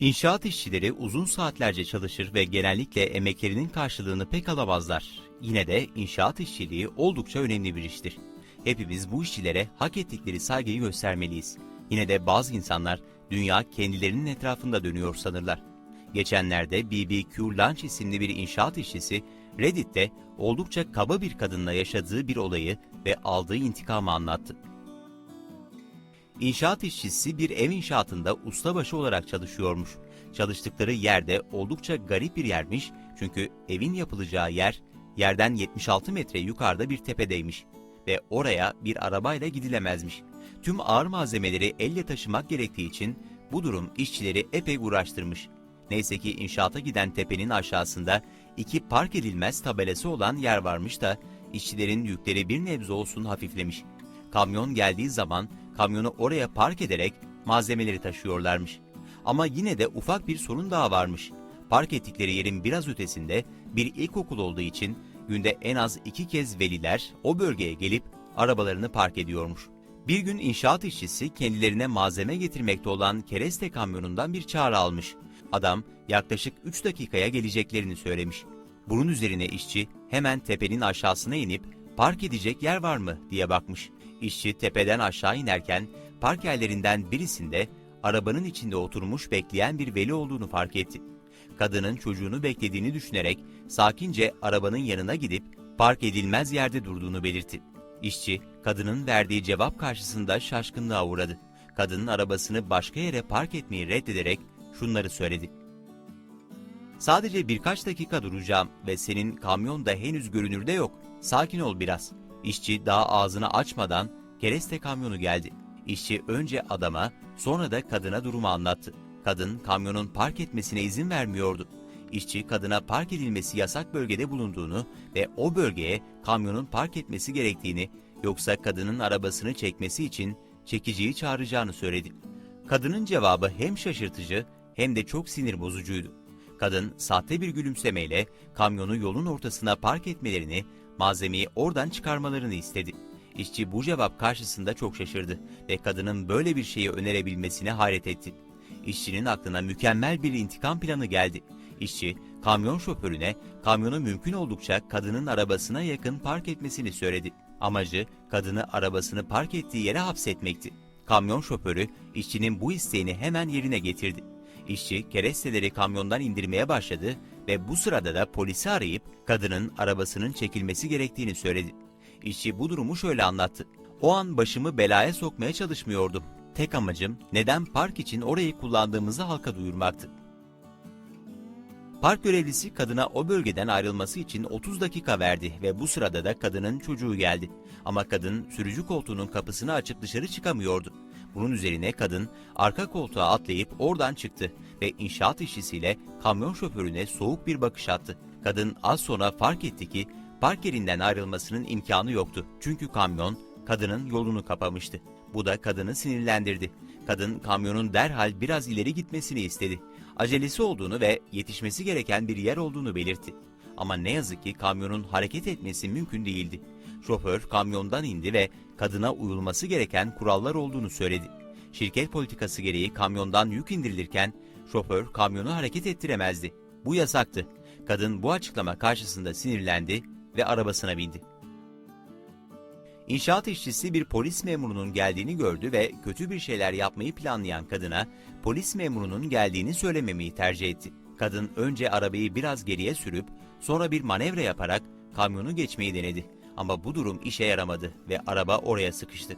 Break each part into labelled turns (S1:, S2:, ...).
S1: İnşaat işçileri uzun saatlerce çalışır ve genellikle emeklerinin karşılığını pek alamazlar. Yine de inşaat işçiliği oldukça önemli bir iştir. Hepimiz bu işçilere hak ettikleri saygıyı göstermeliyiz. Yine de bazı insanlar dünya kendilerinin etrafında dönüyor sanırlar. Geçenlerde BBQ Lunch isimli bir inşaat işçisi Reddit'te oldukça kaba bir kadınla yaşadığı bir olayı ve aldığı intikamı anlattı. İnşaat işçisi bir ev inşaatında ustabaşı olarak çalışıyormuş. Çalıştıkları yerde oldukça garip bir yermiş çünkü evin yapılacağı yer yerden 76 metre yukarıda bir tepedeymiş ve oraya bir arabayla gidilemezmiş. Tüm ağır malzemeleri elle taşımak gerektiği için bu durum işçileri epey uğraştırmış. Neyse ki inşaata giden tepenin aşağısında iki park edilmez tabelası olan yer varmış da işçilerin yükleri bir nebze olsun hafiflemiş. Kamyon geldiği zaman kamyonu oraya park ederek malzemeleri taşıyorlarmış. Ama yine de ufak bir sorun daha varmış. Park ettikleri yerin biraz ötesinde bir ilkokul olduğu için günde en az iki kez veliler o bölgeye gelip arabalarını park ediyormuş. Bir gün inşaat işçisi kendilerine malzeme getirmekte olan kereste kamyonundan bir çağrı almış. Adam yaklaşık 3 dakikaya geleceklerini söylemiş. Bunun üzerine işçi hemen tepenin aşağısına inip park edecek yer var mı diye bakmış. İşçi tepeden aşağı inerken park yerlerinden birisinde arabanın içinde oturmuş bekleyen bir veli olduğunu fark etti. Kadının çocuğunu beklediğini düşünerek sakince arabanın yanına gidip park edilmez yerde durduğunu belirtti. İşçi, kadının verdiği cevap karşısında şaşkınlığa uğradı. Kadının arabasını başka yere park etmeyi reddederek şunları söyledi. Sadece birkaç dakika duracağım ve senin kamyon da henüz görünürde yok. Sakin ol biraz. İşçi daha ağzını açmadan kereste kamyonu geldi. İşçi önce adama sonra da kadına durumu anlattı. Kadın kamyonun park etmesine izin vermiyordu. İşçi kadına park edilmesi yasak bölgede bulunduğunu ve o bölgeye kamyonun park etmesi gerektiğini yoksa kadının arabasını çekmesi için çekiciyi çağıracağını söyledi. Kadının cevabı hem şaşırtıcı hem de çok sinir bozucuydu. Kadın sahte bir gülümsemeyle kamyonu yolun ortasına park etmelerini, malzemeyi oradan çıkarmalarını istedi. İşçi bu cevap karşısında çok şaşırdı ve kadının böyle bir şeyi önerebilmesine hayret etti. İşçinin aklına mükemmel bir intikam planı geldi. İşçi, kamyon şoförüne kamyonu mümkün oldukça kadının arabasına yakın park etmesini söyledi. Amacı kadını arabasını park ettiği yere hapsetmekti. Kamyon şoförü işçinin bu isteğini hemen yerine getirdi. İşçi keresteleri kamyondan indirmeye başladı ve bu sırada da polisi arayıp kadının arabasının çekilmesi gerektiğini söyledi. İşçi bu durumu şöyle anlattı. O an başımı belaya sokmaya çalışmıyordum. Tek amacım neden park için orayı kullandığımızı halka duyurmaktı. Park görevlisi kadına o bölgeden ayrılması için 30 dakika verdi ve bu sırada da kadının çocuğu geldi. Ama kadın sürücü koltuğunun kapısını açıp dışarı çıkamıyordu. Bunun üzerine kadın arka koltuğa atlayıp oradan çıktı ve inşaat işçisiyle kamyon şoförüne soğuk bir bakış attı. Kadın az sonra fark etti ki park yerinden ayrılmasının imkanı yoktu. Çünkü kamyon kadının yolunu kapamıştı. Bu da kadını sinirlendirdi. Kadın kamyonun derhal biraz ileri gitmesini istedi. Acelesi olduğunu ve yetişmesi gereken bir yer olduğunu belirtti. Ama ne yazık ki kamyonun hareket etmesi mümkün değildi. Şoför kamyondan indi ve kadına uyulması gereken kurallar olduğunu söyledi. Şirket politikası gereği kamyondan yük indirilirken şoför kamyonu hareket ettiremezdi. Bu yasaktı. Kadın bu açıklama karşısında sinirlendi ve arabasına bindi. İnşaat işçisi bir polis memurunun geldiğini gördü ve kötü bir şeyler yapmayı planlayan kadına polis memurunun geldiğini söylememeyi tercih etti. Kadın önce arabayı biraz geriye sürüp sonra bir manevra yaparak kamyonu geçmeyi denedi. Ama bu durum işe yaramadı ve araba oraya sıkıştı.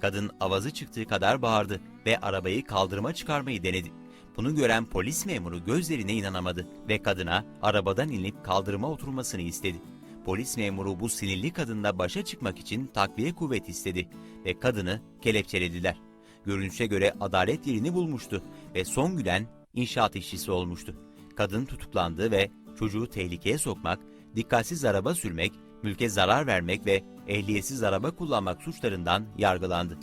S1: Kadın avazı çıktığı kadar bağırdı ve arabayı kaldırıma çıkarmayı denedi. Bunu gören polis memuru gözlerine inanamadı ve kadına arabadan inip kaldırıma oturmasını istedi. Polis memuru bu sinirli kadınla başa çıkmak için takviye kuvvet istedi ve kadını kelepçelediler. Görünüşe göre adalet yerini bulmuştu ve son gülen inşaat işçisi olmuştu. Kadın tutuklandı ve çocuğu tehlikeye sokmak, dikkatsiz araba sürmek, mülke zarar vermek ve ehliyetsiz araba kullanmak suçlarından yargılandı.